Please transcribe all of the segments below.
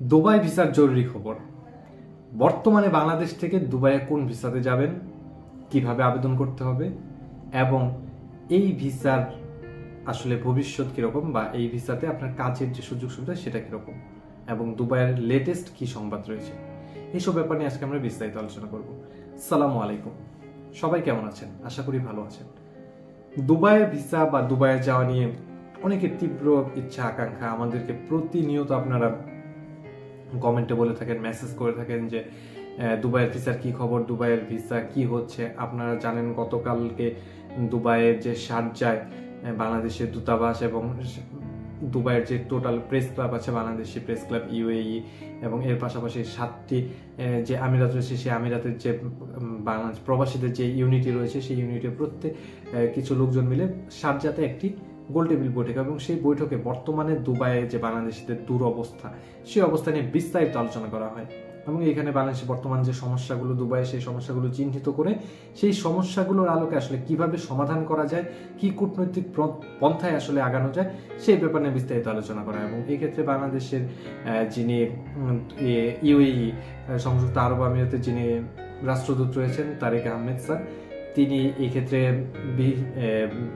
Dubai ভিসার জরুরি খবর। বর্তমানে বাংলাদেশ থেকে দুবাইয়ে কোন ভিসাতে যাবেন, কীভাবে আবেদন করতে হবে এবং এই ভিসার আসলে ভবিষ্যৎ কীরকম বা এই ভিসাতে আপনার কাজের যে সুযোগ সুবিধা সেটা কীরকম এবং দুবাইয়ের লেটেস্ট কি সংবাদ রয়েছে। এইসব ব্যাপার নিয়ে আজকে আমরা বিস্তারিত আলোচনা করব। সালামু আলাইকুম। সবাই কেমন আছেন? আশা করি ভালো আছেন। দুবাইয়ের ভিসা বা দুবাইয়ে যাওয়া নিয়ে অনেকের তীব্র ইচ্ছা, আকাঙ্ক্ষা, আমাদেরকে প্রতিনিয়ত আপনারা কমেন্টে বলে থাকেন মেসেজ করে থাকেন যে দুবাইয়ের ভিসার কি খবর দুবাইয়ের ভিসা কি হচ্ছে? আপনারা জানেন গতকালকে দুবাইয়ের যে শারজায় আহ, বাংলাদেশের দূতাবাস এবং দুবাইয়ের যে টোটাল প্রেস ক্লাব আছে বাংলাদেশি প্রেস ক্লাব ইউএই এবং এর পাশাপাশি সাতটি যে আমিরাত রয়েছে সেই আমিরাতের যে বাংলাদেশ প্রবাসীদের যে ইউনিটি রয়েছে সেই ইউনিটের প্রত্যেক কিছু লোকজন মিলে শারজাতে একটি গোল টেবিল বৈঠক এবং সেই বৈঠকে বর্তমানে দুবাইয়ে যে বাংলাদেশিদের দুরবস্থা সেই অবস্থা নিয়ে বিস্তারিত আলোচনা করা হয় এবং এখানে বাংলাদেশে বর্তমান যে সমস্যাগুলো দুবাইয়ে সেই সমস্যাগুলো চিহ্নিত করে সেই সমস্যাগুলোর আলোকে আসলে কীভাবে সমাধান করা যায়, কি কূটনৈতিক পন্থায় আসলে আগানো যায়, সেই ব্যাপার নিয়ে বিস্তারিত আলোচনা করা। এবং এই ক্ষেত্রে বাংলাদেশের যিনি ইউএই সংযুক্ত আরব আমিরাতের যিনি রাষ্ট্রদূত রয়েছেন, তারেক আহমেদ স্যার তিনি এই ক্ষেত্রে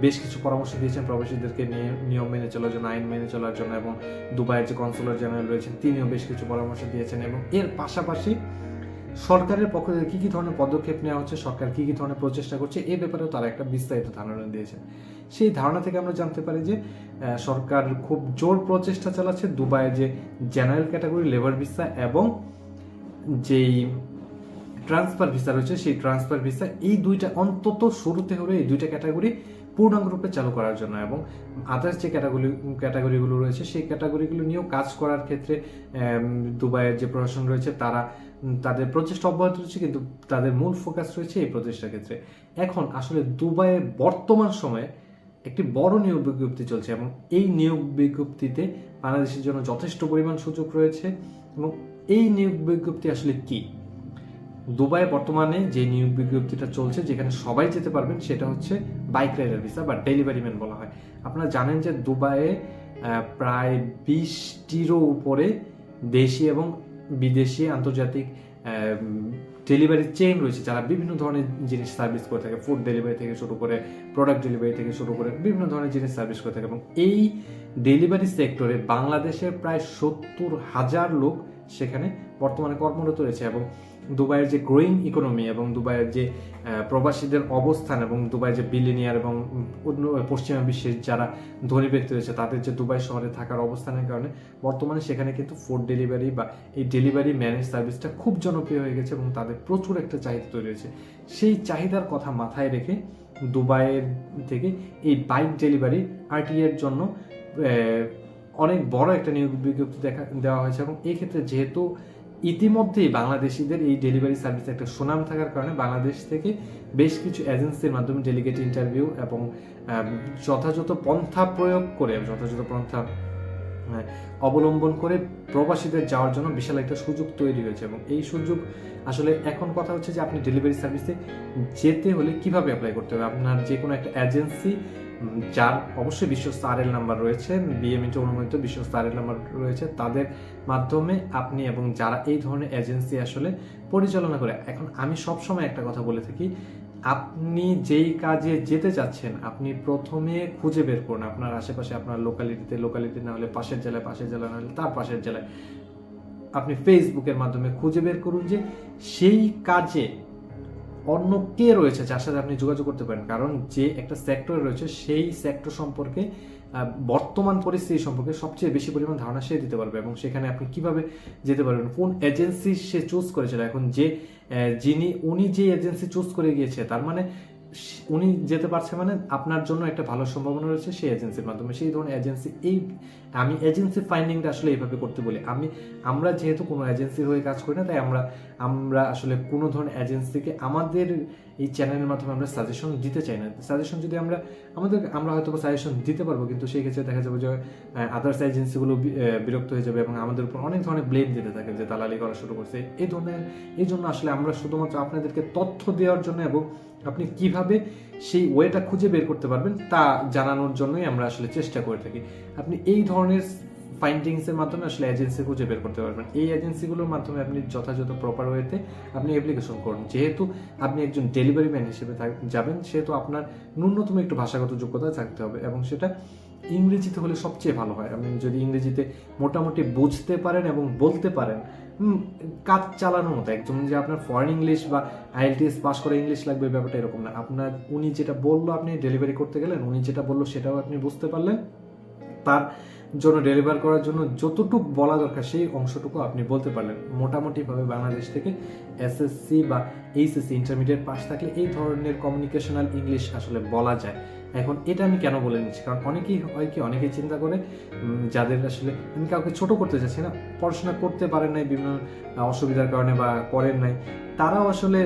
বেশ কিছু পরামর্শ দিয়েছেন প্রবাসীদেরকে নিয়ে, নিয়ম মেনে চলার জন্য, আইন মেনে চলার জন্য, এবং দুবাইয়ের যে কনসুলার জেনারেল রয়েছেন, তিনিও বেশ কিছু পরামর্শ দিয়েছেন, এবং এর পাশাপাশি সরকারের পক্ষ থেকে কী কি ধরনের পদক্ষেপ নেওয়া হচ্ছে, সরকার কী কী ধরনের প্রচেষ্টা করছে এই ব্যাপারেও তারা একটা বিস্তারিত ধারণা দিয়েছেন। সেই ধারণা থেকে আমরা জানতে পারি যে সরকার খুব জোর প্রচেষ্টা চালাচ্ছে দুবাইয়ের যে জেনারেল ক্যাটাগরি লেবার ভিসা এবং যেই ট্রান্সফার ভিসা রয়েছে, সেই ট্রান্সফার ভিসা এই দুইটা অন্তত শুরুতে হলে এই দুইটা ক্যাটাগরি পূর্ণাঙ্গ রূপে চালু করার জন্য এবং আদার্স যে ক্যাটাগরি ক্যাটাগরিগুলো রয়েছে, সেই ক্যাটাগরিগুলো নিয়েও কাজ করার ক্ষেত্রে দুবাইয়ের যে প্রশাসন রয়েছে, তারা তাদের প্রচেষ্টা অব্যাহত রয়েছে, কিন্তু তাদের মূল ফোকাস রয়েছে এই প্রচেষ্টার ক্ষেত্রে। এখন আসলে দুবাইয়ের বর্তমান সময়ে একটি বড় নিয়োগ বিজ্ঞপ্তি চলছে এবং এই নিয়োগ বিজ্ঞপ্তিতে বাংলাদেশের জন্য যথেষ্ট পরিমাণ সুযোগ রয়েছে এবং এই নিয়োগ বিজ্ঞপ্তি আসলে কি? দুবাইয়ে বর্তমানে যে নিয়োগ বিজ্ঞপ্তিটা চলছে, যেখানে সবাই যেতে পারবেন, সেটা হচ্ছে বাইক রাইডার ভিসা বা ডেলিভারি ম্যান বলা হয়। আপনারা জানেন যে দুবাইয়ে প্রায় বিশটিরও উপরে দেশি এবং বিদেশি আন্তর্জাতিক ডেলিভারি চেইন রয়েছে, যারা বিভিন্ন ধরনের জিনিস সার্ভিস করে থাকে। ফুড ডেলিভারি থেকে শুরু করে, প্রোডাক্ট ডেলিভারি থেকে শুরু করে, বিভিন্ন ধরনের জিনিস সার্ভিস করে থাকে। এবং এই ডেলিভারি সেক্টরে বাংলাদেশের প্রায় সত্তর হাজার লোক সেখানে বর্তমানে কর্মরত রয়েছে এবং দুবাইয়ের যে গ্রোয়িং ইকোনমি এবং দুবাইয়ের যে প্রবাসীদের অবস্থান এবং দুবাইয়ের যে বিলিনিয়ার এবং অন্য পশ্চিমা বিশ্বের যারা ধনী ব্যক্তি রয়েছে, তাদের যে দুবাই শহরে থাকার অবস্থানের কারণে বর্তমানে সেখানে কিন্তু ফুড ডেলিভারি বা এই ডেলিভারি ম্যানেজ সার্ভিসটা খুব জনপ্রিয় হয়ে গেছে এবং তাদের প্রচুর একটা চাহিদা তৈরি হয়েছে। সেই চাহিদার কথা মাথায় রেখে দুবাইয়ের থেকে এই বাইক ডেলিভারি আরটি এর জন্য অনেক বড় একটা নিয়োগ বিজ্ঞপ্তি দেখা, দেওয়া হয়েছে এবং এই ক্ষেত্রে যেহেতু ইতিমধ্যেই বাংলাদেশিদের এই ডেলিভারি সার্ভিসে একটা সুনাম থাকার কারণে বাংলাদেশ থেকে বেশ কিছু এজেন্সির মাধ্যমে ডেলিগেট ইন্টারভিউ এবং যথাযথ পন্থা প্রয়োগ করে, যথাযথ পন্থা অবলম্বন করে প্রবাসীদের যাওয়ার জন্য বিশাল একটা সুযোগ তৈরি হয়েছে এবং এই সুযোগ আসলে এখন কথা হচ্ছে যে আপনি ডেলিভারি সার্ভিসে যেতে হলে কীভাবে অ্যাপ্লাই করতে হবে? আপনার যে কোনো একটা এজেন্সি যার অবশ্যই বিশ্বস্ত আর এল নাম্বার রয়েছে বিএমইটি অনুমোদিত বিশ্বস্ত আর এল নাম্বার রয়েছে, তাদের মাধ্যমে আপনি এবং যারা এই ধরনের এজেন্সি আসলে পরিচালনা করে, এখন আমি সবসময় একটা কথা বলে থাকি, আপনি যেই কাজে যেতে চাচ্ছেন, আপনি প্রথমে খুঁজে বের করুন, আপনার আশেপাশে, আপনার লোকালিটিতে লোকালিটি না হলে পাশের জেলায়, পাশের জেলা না হলে তার পাশের জেলায়। আপনি ফেসবুকের মাধ্যমে খুঁজে বের করুন যে সেই কাজে অন্য কে রয়েছে যার সাথে আপনি যোগাযোগ করতে পারেন? কারণ যে একটা সেক্টর রয়েছে, সেই সেক্টর সম্পর্কে বর্তমান পরিস্থিতি সম্পর্কে সবচেয়ে বেশি পরিমাণ ধারণা সে দিতে পারবে এবং সেখানে আপনি কীভাবে যেতে পারবেন, কোন এজেন্সি সে চুজ করেছিল? এখন যে যিনি, উনি যে এজেন্সি চুজ করে গিয়েছে, তার মানে উনি যেতে পারছে মানে আপনার জন্য একটা ভালো সম্ভাবনা রয়েছে সেই এজেন্সির মাধ্যমে। সেই ধরনের এজেন্সি এই আমি এজেন্সি ফাইন্ডিংটা আসলে এইভাবে করতে বলি। আমি, আমরা যেহেতু কোনো এজেন্সি হয়ে কাজ করি না, তাই আমরা আমরা আসলে কোনো ধরনের এজেন্সিকে আমাদের এই চ্যানেলের মাধ্যমে আমরা সাজেশন দিতে চাই না। সাজেশন যদি আমরা, আমাদের, আমরা হয়তো সাজেশন দিতে পারব, কিন্তু সেই ক্ষেত্রে দেখা যাবে যে আদার্স এজেন্সিগুলো বিরক্ত হয়ে যাবে এবং আমাদের উপর অনেক ধরনের ব্লেম দিতে থাকে যে দালালি করা শুরু করছে। এই ধরনের, এই জন্য আসলে আমরা শুধুমাত্র আপনাদেরকে তথ্য দেওয়ার জন্য এবং আপনি কীভাবে সেই ওয়েটা খুঁজে বের করতে পারবেন তা জানানোর জন্যই আমরা আসলে চেষ্টা করে থাকি। আপনি এই ধরনের ফাইন্ডিংসের মাধ্যমে আসলে এজেন্সি খুঁজে বের করতে পারবেন। এই এজেন্সিগুলোর মাধ্যমে আপনি যথাযথ প্রপার ওয়েতে আপনি অ্যাপ্লিকেশন করুন। যেহেতু আপনি একজন ডেলিভারি ম্যান হিসেবে যাবেন, সেহেতু আপনার ন্যূনতম একটু ভাষাগত যোগ্যতা থাকতে হবে এবং সেটা ইংরেজিতে হলে সবচেয়ে ভালো হয়। আপনি যদি ইংরেজিতে মোটামুটি বুঝতে পারেন এবং বলতে পারেন কাজ চালানোর মতো। একদম যে আপনার ফরেন ইংলিশ বা আইএলটিএস পাস করে ইংলিশ লাগবে, ব্যাপারটা এরকম না। আপনার, উনি যেটা বলল আপনি ডেলিভারি করতে গেলেন, উনি যেটা বলল সেটাও আপনি বুঝতে পারলেন। তার জন্য ডেলিভার করার জন্য যতটুকু বলা দরকার সেই অংশটুকু আপনি বলতে পারলেন। মোটামুটিভাবে বাংলাদেশ থেকে এসএসসি বা এইচএসসি ইন্টারমিডিয়েট পাস থাকলে এই ধরনের কমিউনিকেশনাল ইংলিশ আসলে বলা যায়। এখন এটা আমি কেন বলে নিচ্ছি? কারণ অনেকেই হয় কি, অনেকেই চিন্তা করে যাদের আসলে আমি কাউকে ছোট করতে চাচ্ছি না, পড়াশোনা করতে পারেন নাই বিভিন্ন অসুবিধার কারণে বা করেন নাই, তারাও আসলে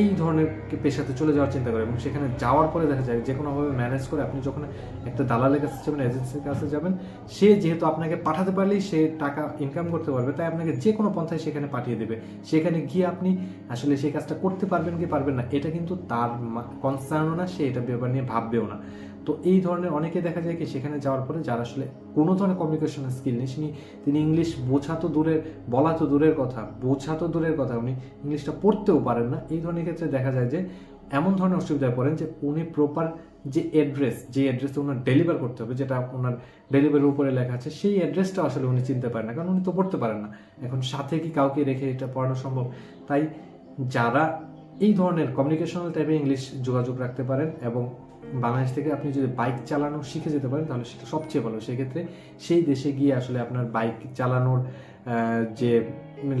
এই ধরনের পেশাতে চলে যাওয়ার চিন্তা করে এবং সেখানে যাওয়ার পরে দেখা যায় যে কোনোভাবে ম্যানেজ করে আপনি যখন একটা দালালের কাছে যাবেন এজেন্সির কাছে যাবেন, সে যেহেতু আপনাকে পাঠাতে পারলেই সে টাকা ইনকাম করতে পারবে, তাই আপনাকে যে কোনো পন্থায় সেখানে পাঠিয়ে দেবে। সেখানে গিয়ে আপনি আসলে সেই কাজটা করতে পারবেন কি পারবেন না, এটা কিন্তু তার কনসার্নও না, সে এটা ব্যাপার নিয়ে ভাববেও না। তো এই ধরনের অনেকে দেখা যায় কি সেখানে যাওয়ার পরে যারা আসলে কোনো ধরনের কমিউনিকেশন স্কিল নেই তিনি তিনি ইংলিশ বোঝা তো দূরের, বলা তো দূরের কথা, বোঝা তো দূরের কথা, উনি ইংলিশটা পড়তেও পারেন না। এই ধরনের ক্ষেত্রে দেখা যায় যে এমন ধরনের অসুবিধায় পড়েন যে উনি প্রপার যে অ্যাড্রেস যে অ্যাড্রেসে ওনার ডেলিভার করতে হবে, যেটা ওনার ডেলিভারির উপরে লেখা আছে, সেই অ্যাড্রেসটা আসলে উনি চিনতে পারেন না, কারণ উনি তো পড়তে পারেন না। এখন সাথে কি কাউকে রেখে এটা পড়ানো সম্ভব? তাই যারা এই ধরনের কমিউনিকেশনাল টাইপে ইংলিশ যোগাযোগ রাখতে পারেন এবং বাংলাদেশ থেকে আপনি যদি বাইক চালানো শিখে যেতে পারেন, তাহলে সেটা সবচেয়ে ভালো। সেক্ষেত্রে সেই দেশে গিয়ে আসলে আপনার বাইক চালানোর যে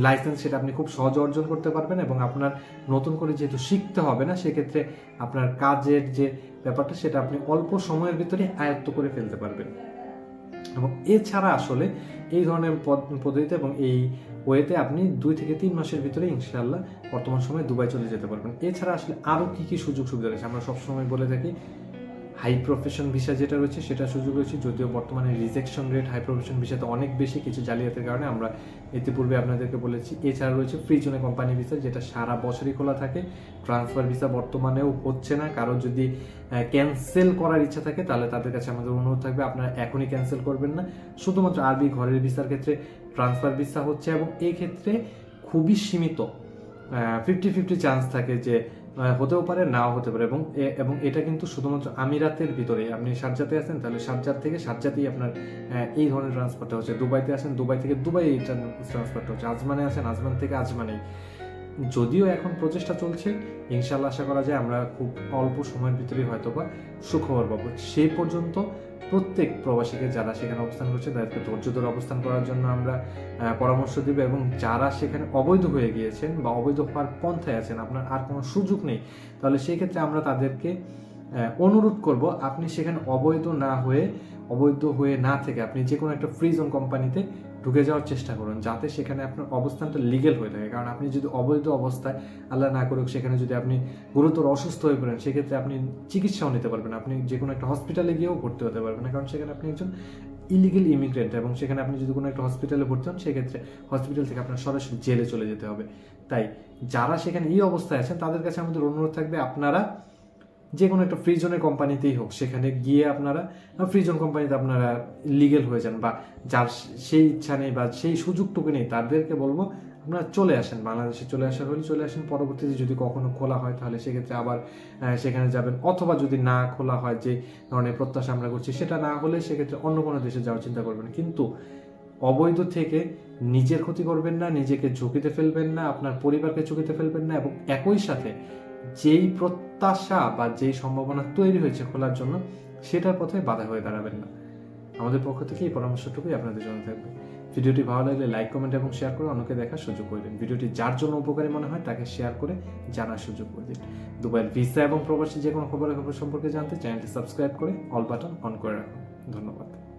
লাইসেন্স সেটা আপনি খুব সহজে অর্জন করতে পারবেন এবং আপনার নতুন করে যেহেতু শিখতে হবে না, সেক্ষেত্রে আপনার কাজের যে ব্যাপারটা, সেটা আপনি অল্প সময়ের ভিতরে আয়ত্ত করে ফেলতে পারবেন। এবং এছাড়া আসলে এই ধরনের পদ- পদ্ধতিতে এবং এই ওয়েতে আপনি দুই থেকে তিন মাসের ভিতরে ইনশাল্লাহ বর্তমান সময়ে দুবাই চলে যেতে পারবেন। এছাড়া আসলে আরও কী কী সুযোগ সুবিধা রয়েছে? আমরা সবসময় বলে থাকি হাই প্রফেশন ভিসা যেটা রয়েছে সেটা সুযোগ রয়েছে। যদিও বর্তমানে রিজেকশন রেট হাই প্রফেশন ভিসাতে অনেক বেশি কিছু জালিয়াতির কারণে আমরা ইতিপূর্বে আপনাদেরকে বলেছি। এছাড়া রয়েছে ফ্রি জোনে কোম্পানি ভিসা যেটা সারা বছরই খোলা থাকে। ট্রান্সফার ভিসা বর্তমানেও হচ্ছে না। কারও যদি ক্যান্সেল করার ইচ্ছা থাকে, তাহলে তাদের কাছে আমাদের অনুরোধ থাকবে, আপনারা এখনই ক্যান্সেল করবেন না। শুধুমাত্র আরবি ঘরের ভিসার ক্ষেত্রে ট্রান্সফার ভিসা হচ্ছে এবং এই ক্ষেত্রে খুবই সীমিত। ফিফটি ফিফটি চান্স থাকে যে হতেও পারে, নাও হতে পারে এবং এবং এটা কিন্তু শুধুমাত্র আমিরাতের ভিতরে আপনি সাজ্জাতে আছেন, তাহলে সাজ্জাত থেকে সাজ্জাতেই আপনার এই ধরনের ট্রান্সফারটা হচ্ছে। দুবাইতে আসেন দুবাই থেকে দুবাই ট্রান্সফারটা হচ্ছে। আজমানে আছেন, আজমান থেকে আজমানেই। যদিও এখন প্রচেষ্টা চলছে ইনশাল্লাহ আশা করা যায় আমরা খুব অল্প সময়ের ভিতরেই হয়তো বা সুখবর পাবো। সেই পর্যন্ত প্রত্যেক প্রবাসীকে যারা সেখানে অবস্থান করছে, তাদেরকে ধৈর্য ধরে অবস্থান করার জন্য আমরা পরামর্শ দিব এবং যারা সেখানে অবৈধ হয়ে গিয়েছেন বা অবৈধ হওয়ার পন্থায় আছেন, আপনার আর কোনো সুযোগ নেই, তাহলে সেই ক্ষেত্রে আমরা তাদেরকে অনুরোধ করব আপনি সেখানে অবৈধ না হয়ে, অবৈধ হয়ে না থেকে, আপনি যে কোনো একটা ফ্রি কোম্পানিতে ঢুকে যাওয়ার চেষ্টা করুন, যাতে সেখানে আপনার অবস্থানটা লিগেল হয়ে থাকে। কারণ আপনি যদি অবৈধ অবস্থায় আল্লাহ না করুক, সেখানে যদি আপনি গুরুতর অসুস্থ হয়ে পড়েন, সেক্ষেত্রে আপনি চিকিৎসাও নিতে পারবেন আপনি যে কোনো একটা হসপিটালে গিয়েও ভর্তি হতে পারবেন না। কারণ সেখানে আপনি একজন ইলিগেল ইমিগ্রেন্ট এবং সেখানে আপনি যদি কোনো একটা হসপিটালে ভর্তি হন, সেক্ষেত্রে হসপিটাল থেকে আপনার সরাসরি জেলে চলে যেতে হবে। তাই যারা সেখানে এই অবস্থায় আছেন, তাদের কাছে আমাদের অনুরোধ থাকবে, আপনারা যে কোনো একটা ফ্রি জোনের কোম্পানিতেই হোক, সেখানে গিয়ে আপনারা ফ্রি জোন কোম্পানিতে আপনারা লিগেল হয়ে যান বা যার সেই ইচ্ছা নেই বা সেই সুযোগটুকু নেই, তাদেরকে বলব আপনারা চলে আসেন, বাংলাদেশে চলে আসার হলে চলে আসেন, পরবর্তীতে যদি কখনো খোলা হয় তাহলে সেক্ষেত্রে আবার সেখানে যাবেন, অথবা যদি না খোলা হয় যে ধরনের প্রত্যাশা আমরা করছি, সেটা না হলে সেক্ষেত্রে অন্য কোনো দেশে যাওয়ার চিন্তা করবেন। কিন্তু অবৈধ থেকে নিজের ক্ষতি করবেন না, নিজেকে ঝুঁকিতে ফেলবেন না, আপনার পরিবারকে ঝুঁকিতে ফেলবেন না এবং একই সাথে যেই প্রত্যাশা বা যেই সম্ভাবনা তৈরি হয়েছে খোলার জন্য, সেটার পথে বাধা হয়ে দাঁড়াবেন না। আমাদের পক্ষ থেকে এই পরামর্শটুকুই আপনাদের জন্য থাকবে। ভিডিওটি ভালো লাগলে লাইক, কমেন্ট এবং শেয়ার করে অন্যকে দেখার সুযোগ করে দিন। ভিডিওটি যার জন্য উপকারী মনে হয়, তাকে শেয়ার করে জানার সুযোগ করে দিন। দুবাইয়ের ভিসা এবং প্রবাসী যে কোনো খবরের খবর সম্পর্কে জানতে চ্যানেলটি সাবস্ক্রাইব করে অল বাটন অন করে রাখুন। ধন্যবাদ।